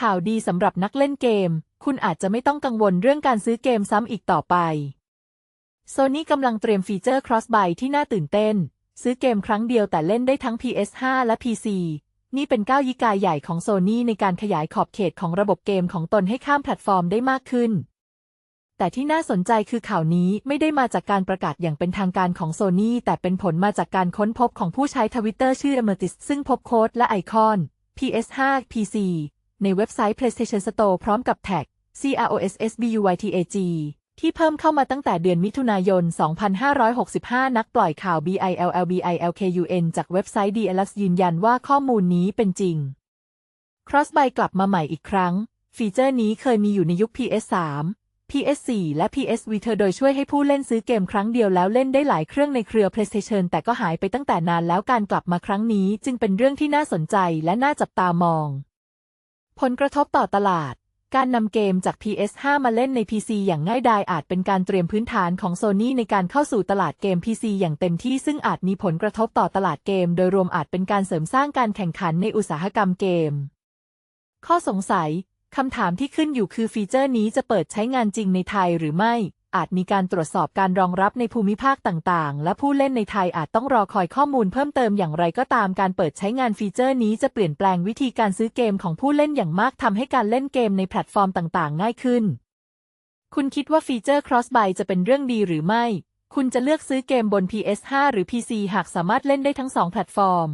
ข่าวดีสำหรับนักเล่นเกม คุณอาจจะไม่ต้องกังวลเรื่องการซื้อเกมซ้ำอีกต่อไป Sony กำลังเตรียมฟีเจอร์ Crossbuy ที่น่าตื่นเต้น ซื้อเกมครั้งเดียวแต่เล่นได้ทั้ง PS5 และ PC นี่เป็นก้าวยิกายใหญ่ของ Sony ในการขยายขอบเขตของระบบเกมของตนให้ข้ามแพลตฟอร์มได้มากขึ้น แต่ที่น่าสนใจคือข่าวนี้ไม่ได้มาจากการประกาศอย่างเป็นทางการของ Sony แต่เป็นผลมาจากการค้นพบของผู้ใช้ทวิตเตอร์ชื่อ Amethyst ซึ่งพบโค้ดและไอคอน PS5 PC ในเว็บไซต์ PlayStation Store พร้อมกับแท็ก CROSSBUYTAG ที่เพิ่มเข้ามาตั้งแต่เดือนมิถุนายน 2565 นักปล่อยข่าว BILLBILKUN จากเว็บไซต์ DLX ยืนยันว่าข้อมูลนี้เป็นจริง Crossbuy กลับมาใหม่อีกครั้ง ฟีเจอร์นี้เคยมีอยู่ในยุค PS3 PS4 และ PS Vita โดยช่วยให้ผู้เล่นซื้อเกมครั้งเดียวแล้วเล่นได้หลายเครื่องในเครือ PlayStation แต่ก็หายไปตั้งแต่นานแล้วการกลับมาครั้งนี้จึงเป็นเรื่องที่น่าสนใจและน่าจับตามอง ผลกระทบต่อตลาด การนำเกมจาก PS5 มาเล่นใน PC อย่างง่ายดายอาจเป็นการเตรียมพื้นฐานของ Sony ในการเข้าสู่ตลาดเกม PC อย่างเต็มที่ซึ่งอาจมีผลกระทบต่อตลาดเกม โดยรวมอาจเป็นการเสริมสร้างการแข่งขันในอุตสาหกรรมเกม ข้อสงสัยคำถามที่ขึ้นอยู่คือฟีเจอร์นี้จะเปิดใช้งานจริงในไทยหรือไม่ อาจมีการตรวจสอบการรองรับในภูมิภาคต่างๆ และผู้เล่นในไทยอาจต้องรอคอยข้อมูลเพิ่มเติมอย่างไรก็ตามการเปิดใช้งานฟีเจอร์นี้จะเปลี่ยนแปลงวิธีการซื้อเกมของผู้เล่นอย่างมากทำให้การเล่นเกมในแพลตฟอร์มต่างๆ ง่ายขึ้น คุณคิดว่าฟีเจอร์ Crossbuy จะเป็นเรื่องดีหรือไม่ คุณจะเลือกซื้อเกมบน PS5 หรือ PC หากสามารถเล่นได้ทั้งสองแพลตฟอร์ม